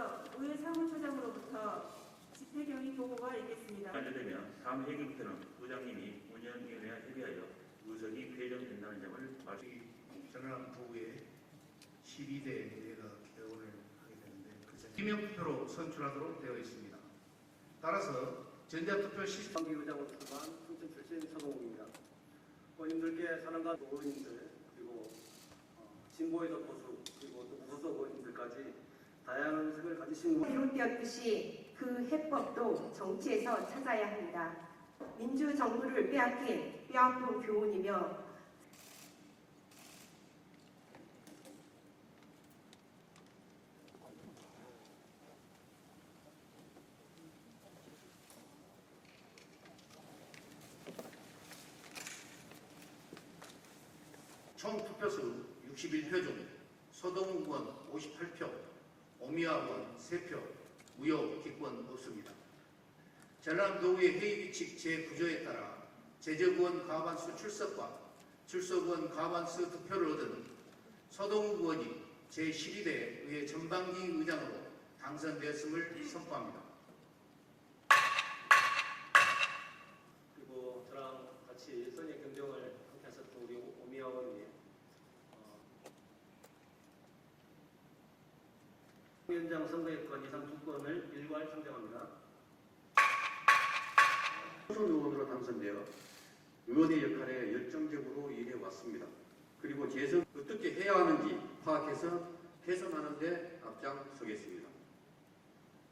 먼저 우회 사무처장으로부터 집회경위 보고가 있겠습니다. 완료되면 다음 회기부터는 부장님이 운영위원회와 협의하여 의석이 배정된다는 점을 말씀. 전남 도구의 12대 내가 개원을 하게 되는데 그 기명투표로 선출하도록 되어 있습니다. 따라서 전자투표 시스템 의장으로 출마한 풍천 출신 서동욱입니다. 의원님들께 사랑과 의원님들 그리고 어, 진보에서 보수 그리고 또 보수 의원님들까지 다양한 색을 가지신 비롯되었듯이 그 해법도 정치에서 찾아야 합니다. 민주 정부를 빼앗긴 뼈아픈 교훈이며 총 투표수 61표 중 서동욱 의원 58표, 의원 3표, 무효 기권 없습니다. 전남도의 회의 규칙 제9조에 따라 제적의원 과반수 출석과 출석의원 과반수 득표를 얻은 서동욱 의원이 제12대 의회 전반기 의장으로 당선되었음을 선포합니다. 그리고 저랑 같이 선의 경쟁을 함께 하셨던 우리 오미아 의원님 어, 위원장 선거권 예상 두 건을 일괄 상정합니다. 초선 의원으로 당선되어 의원의 역할에 열정적으로 일해왔습니다. 그리고 재선 어떻게 해야 하는지 파악해서 개선하는 데 앞장서겠습니다.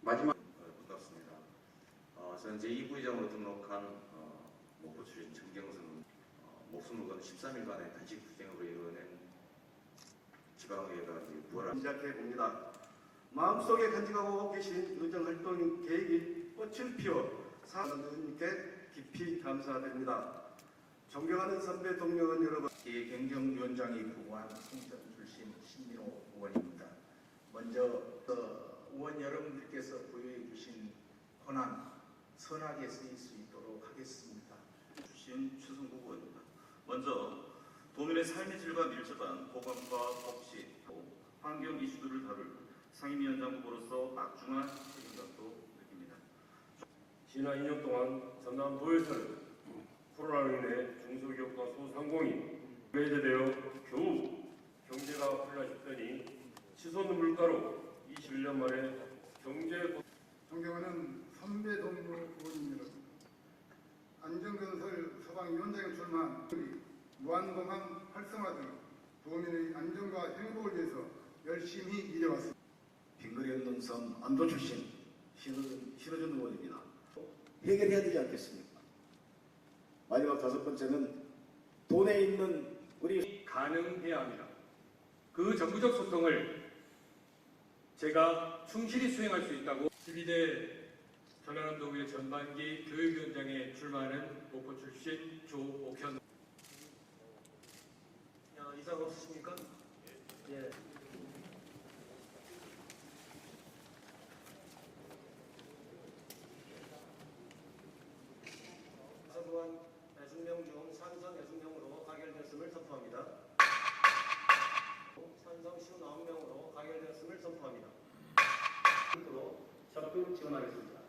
마지막 어, 반갑습니다. 어, 저는 제2부의장으로 등록한 어, 목포 출신 정경선 어, 목숨을 건 13일간의 단식 투쟁으로 이루어낸 지방의회가 부활한 시작해 봅니다. 마음속에 간직하고 계신 의정 활동 계획이 꽃을 피워 사원님께 깊이 감사드립니다. 존경하는 선배 동료원 여러분, 경정위원장이 보고한 풍천 출신 신민호 의원입니다. 먼저 어, 의원 여러분들께서 부여해 주신 권한 선하게 쓰일 수 있도록 하겠습니다. 주신 추승국 의원입니다. 먼저 도민의 삶의 질과 밀접한 보건과 복지, 환경 이슈들을 다룰 상임위원장 후보로서 막중한 책임감도 느낍니다. 지난 2년 동안 전남 도에서는 코로나로 인해 중소기업과 소상공인 매제되어 겨우 경제가 풀려 싶더니 치솟는 물가로 21년 만에 경제 존경하는 선배 동료 의원님 여러분, 안전건설 서방위원장에 출마한 무한공항 활성화 등 도민의 안전과 행복을 위해서 열심히 일해왔습니다. 섬 안도 출신 신호준, 신호준 의원입니다. 해결해야 되지 않겠습니까? 마지막 다섯 번째는 돈에 있는 우리 가능해야 합니다. 그 정부적 소통을 제가 충실히 수행할 수 있다고 12대 전라남도의 전반기 교육위원장에 출마하는 목포 출신 조옥현 야, 이상 없으십니까? 예. 사소한 60명 중 찬성 6명으로 가결되었음을 선포합니다. 찬성 59명으로 가결되었음을 선포합니다. 로 적극 지원하겠습니다.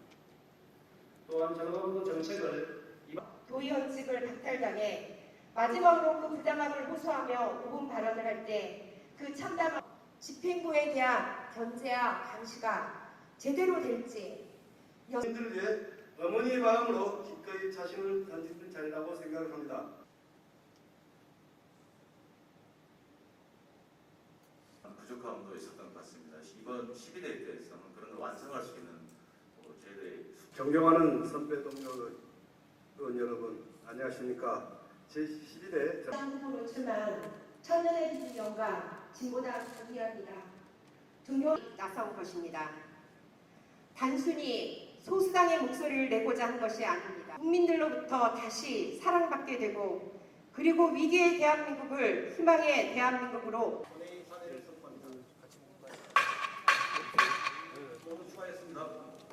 또한 전업부 정책을 도의원직을 박탈당해 마지막으로 그 부당함을 호소하며 5분 발언을 할 때 그 참담한 집행부에 대한 견제와 감시가 제대로 될지 여러분들을 위해 어머니의 마음으로 기꺼이 자신을 던지는 자리라고 생각을 합니다. 부족함도 있었던 것 같습니다. 이번 12대 때에서는 그런 걸 완성할 수 있는 어, 저희들의 존경하는 선배 동료 의원 여러분 안녕하십니까? 제12대 당 후보로 출마한 천년의 비준영과 진보당 박의원이다. 존경 나선 것입니다. 단순히 소수당의 목소리를 내고자 한 것이 아닙니다. 국민들로부터 다시 사랑받게 되고 그리고 위기의 대한민국을 희망의 대한민국으로 저도 추가했습니다.